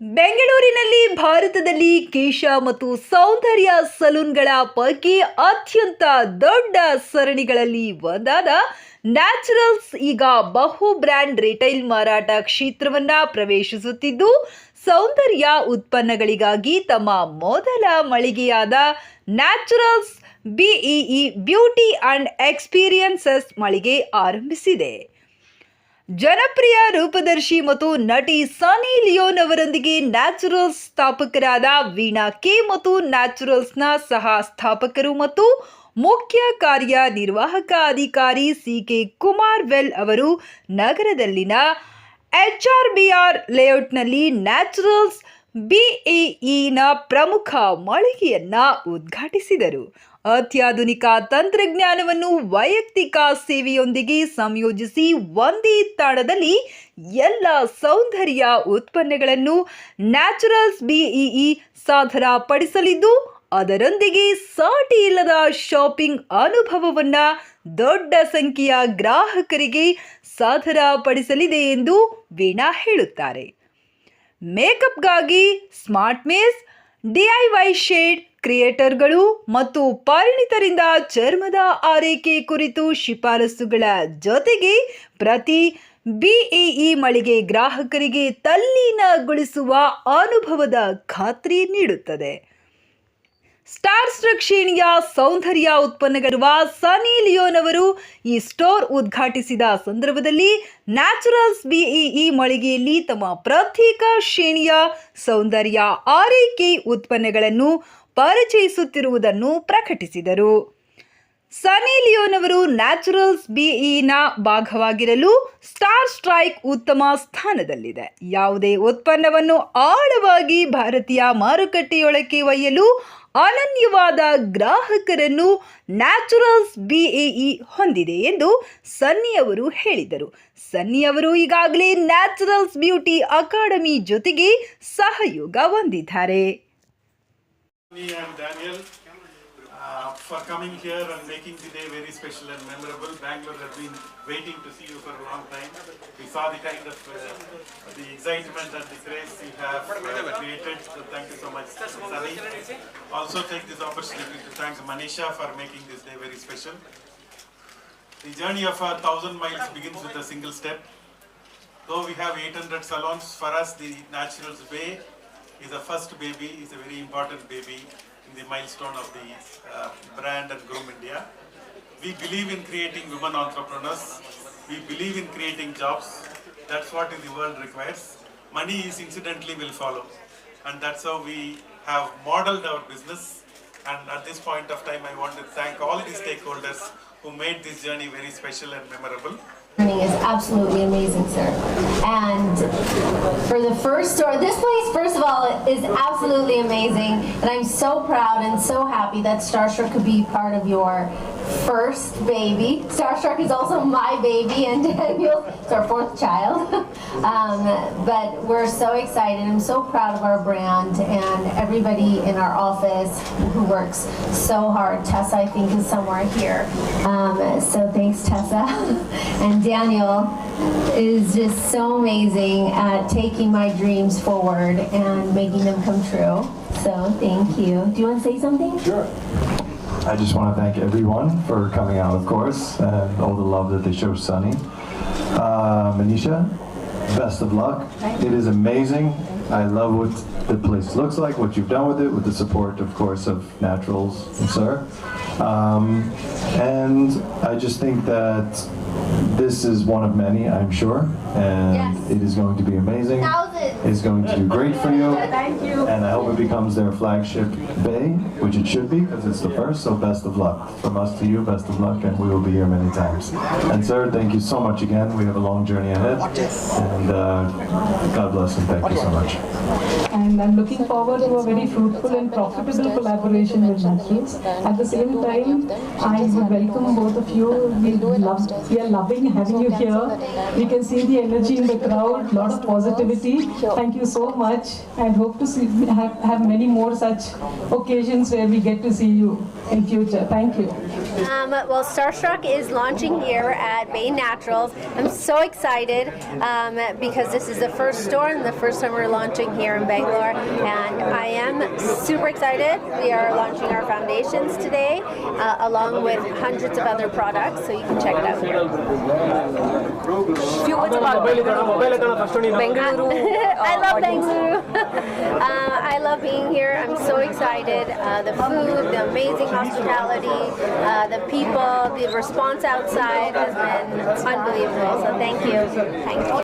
ಬೆಂಗಳೂರಿನಲ್ಲಿ ಭಾರತದಲ್ಲಿ ಕೇಶ ಮತ್ತು ಸೌಂದರ್ಯ ಸಲೂನ್ಗಳ ಪೈಕಿ ಅತ್ಯಂತ ದೊಡ್ಡ ಸರಣಿಗಳಲ್ಲಿ ಒಂದಾದ ನ್ಯಾಚುರಲ್ಸ್ ಈಗ ಬಹು ಬ್ರ್ಯಾಂಡ್ ರಿಟೈಲ್ ಮಾರಾಟ ಕ್ಷೇತ್ರವನ್ನ ಪ್ರವೇಶಿಸುತ್ತಿದ್ದು, ಸೌಂದರ್ಯ ಉತ್ಪನ್ನಗಳಿಗಾಗಿ ತಮ್ಮ ಮೊದಲ ಮಳಿಗೆಯಾದ Naturals BEE beauty and experiences ಮಳಿಗೆ ಆರಂಭಿಸಿದೆ. ಜನಪ್ರಿಯ ರೂಪದರ್ಶಿ ಮತ್ತು ನಟಿ ಸನಿ ಲಿಯೋನ್ ಅವರೊಂದಿಗೆ ನ್ಯಾಚುರಲ್ಸ್ ಸ್ಥಾಪಕರಾದ ವೀಣಾ ಕೆ ಮತ್ತು ನ್ಯಾಚುರಲ್ಸ್ನ ಸಹ ಸ್ಥಾಪಕರು ಮತ್ತು ಮುಖ್ಯ ಕಾರ್ಯನಿರ್ವಾಹಕ ಅಧಿಕಾರಿ ಸಿ ಕೆ ಕುಮಾರ್ ವೆಲ್ ಅವರು ನಗರದಲ್ಲಿನ ಎಚ್ ಆರ್ ಬಿ ಆರ್ ಲೇಔಟ್ನಲ್ಲಿ ನ್ಯಾಚುರಲ್ಸ್ ಬಿಇಇನ ಪ್ರಮುಖ ಮಳಿಗೆಯನ್ನ ಉದ್ಘಾಟಿಸಿದರು. ಅತ್ಯಾಧುನಿಕ ತಂತ್ರಜ್ಞಾನವನ್ನು ವೈಯಕ್ತಿಕ ಸೇವೆಯೊಂದಿಗೆ ಸಂಯೋಜಿಸಿ ಒಂದೇ ತಾಣದಲ್ಲಿ ಎಲ್ಲ ಸೌಂದರ್ಯ ಉತ್ಪನ್ನಗಳನ್ನು ನ್ಯಾಚುರಲ್ಸ್ ಬಿಇಇ ಸಾಧನಪಡಿಸಲಿದ್ದು, ಅದರೊಂದಿಗೆ ಸಾಟಿ ಇಲ್ಲದ ಶಾಪಿಂಗ್ ಅನುಭವವನ್ನು ದೊಡ್ಡ ಸಂಖ್ಯೆಯ ಗ್ರಾಹಕರಿಗೆ ಸಾಧನಪಡಿಸಲಿದೆ ಎಂದು ವೀಣಾ ಹೇಳುತ್ತಾರೆ. ಮೇಕಪ್ಗಾಗಿ ಸ್ಮಾರ್ಟ್ ಮೇಸ್ ಡಿಐವೈ ಶೇಡ್ ಕ್ರಿಯೇಟರ್ಗಳು ಮತ್ತು ಪರಿಣಿತರಿಂದ ಚರ್ಮದ ಆರೈಕೆ ಕುರಿತು ಶಿಫಾರಸುಗಳ ಜೊತೆಗೆ ಪ್ರತಿ ಬಿಇಇ ಮಳಿಗೆ ಗ್ರಾಹಕರಿಗೆ ತಲ್ಲೀನಗೊಳಿಸುವ ಅನುಭವದ ಖಾತ್ರಿ ನೀಡುತ್ತದೆ. ಸ್ಟಾರ್ ಶ್ರೇಣಿಯ ಸೌಂದರ್ಯ ಉತ್ಪನ್ನಗಳಿರುವ ಸನಿ ಲಿಯೋನ್ ಅವರು ಈ ಸ್ಟೋರ್ ಉದ್ಘಾಟಿಸಿದ ಸಂದರ್ಭದಲ್ಲಿ ನ್ಯಾಚುರಲ್ಸ್ ಬಿಇಇ ಮಳಿಗೆಯಲ್ಲಿ ತಮ್ಮ ಪ್ರತ್ಯೇಕ ಶ್ರೇಣಿಯ ಸೌಂದರ್ಯ ಆರೈಕೆ ಉತ್ಪನ್ನಗಳನ್ನು ಪರಿಚಯಿಸುತ್ತಿರುವುದನ್ನು ಪ್ರಕಟಿಸಿದರು. ಸನಿ ಲಿಯೋನ್ ಅವರು ನ್ಯಾಚುರಲ್ಸ್ ಬಿಇನ ಭಾಗವಾಗಿರಲು ಸ್ಟಾರ್ ಸ್ಟ್ರೈಕ್ ಉತ್ತಮ ಸ್ಥಾನದಲ್ಲಿದೆ. ಯಾವುದೇ ಉತ್ಪನ್ನವನ್ನು ಆಳವಾಗಿ ಭಾರತೀಯ ಮಾರುಕಟ್ಟೆಯೊಳಕ್ಕೆ ಒಯ್ಯಲು ಅನನ್ಯವಾದ ಗ್ರಾಹಕರನ್ನು ನ್ಯಾಚುರಲ್ಸ್ ಬಿಇಇ ಹೊಂದಿದೆ ಎಂದು ಸನ್ನಿ ಅವರು ಹೇಳಿದರು. ಸನ್ನಿ ಅವರು ಈಗಾಗಲೇ ನ್ಯಾಚುರಲ್ಸ್ ಬ್ಯೂಟಿ ಅಕಾಡೆಮಿ ಜೊತೆಗೆ ಸಹಯೋಗ ಹೊಂದಿದ್ದಾರೆ. For coming here and making the day very special and memorable. Bangalore has been waiting to see you for a long time. We saw the kind of uh, the excitement and the grace you have uh, created. So thank you so much, Sunny. Also take this opportunity to thank Manisha for making this day very special. The journey of a thousand miles begins with a single step. Though we have 800 salons, for us the Naturals Bay is a first baby, is a very important baby the milestone of the uh, brand and Groom India. We believe in creating women entrepreneurs. We believe in creating jobs. That's what the world requires. Money is incidentally will follow. And that's how we have modeled our business. And at this point of time, I want to thank all the stakeholders who made this journey very special and memorable. Learning is absolutely amazing, sir. And for the first store, this place, first of all, is absolutely amazing. And I'm so proud and so happy that Starstruck could be part of your first baby. Starstruck is also my baby, and Daniel is our fourth child. um, but we're so excited. I'm so proud of our brand and everybody in our office who works so hard. Tessa, I think, is somewhere here. Um, so thanks, Tessa. and Daniel is just so amazing at taking my dreams forward and making them come true. So thank you. Do you want to say something? Sure. I just want to thank everyone for coming out, of course, and all the love that they show Sunny. Uh, Manisha, best of luck. It is amazing. I love what the place looks like, what you've done with it, with the support, of course, of Naturals and Sir. Um, and I just think that this is one of many, I'm sure, and Yes. it is going to be amazing. Thousands. It's going to do great for you. Thank you. And I hope it becomes their flagship bay, which it should be because it's the first. So best of luck from us to you. Best of luck, and we will be here many times. And sir, thank you so much again. We have a long journey ahead, and uh, God bless and thank you so much. and I'm looking forward to a very fruitful and profitable collaboration with Naturals. At the same time, I would welcome both of you. We love, we are loving having you here. We can see the energy in the crowd, lot of positivity. Thank you so much, and hope to see have, have many more such occasions where we get to see you in future. Thank you. Um, well, Starstruck is launching here at Bay Naturals. I'm so excited um, because this is the first store and the first time we're launching here in Bangalore. And I am super excited. We are launching our foundations today, uh, along with hundreds of other products. So you can check it out here. few words about Bengaluru. I love Bangalore. Uh, I love being here. I'm so excited. Uh, the food, the amazing hospitality, uh, the people, the response outside has been unbelievable. So thank you. Thank you.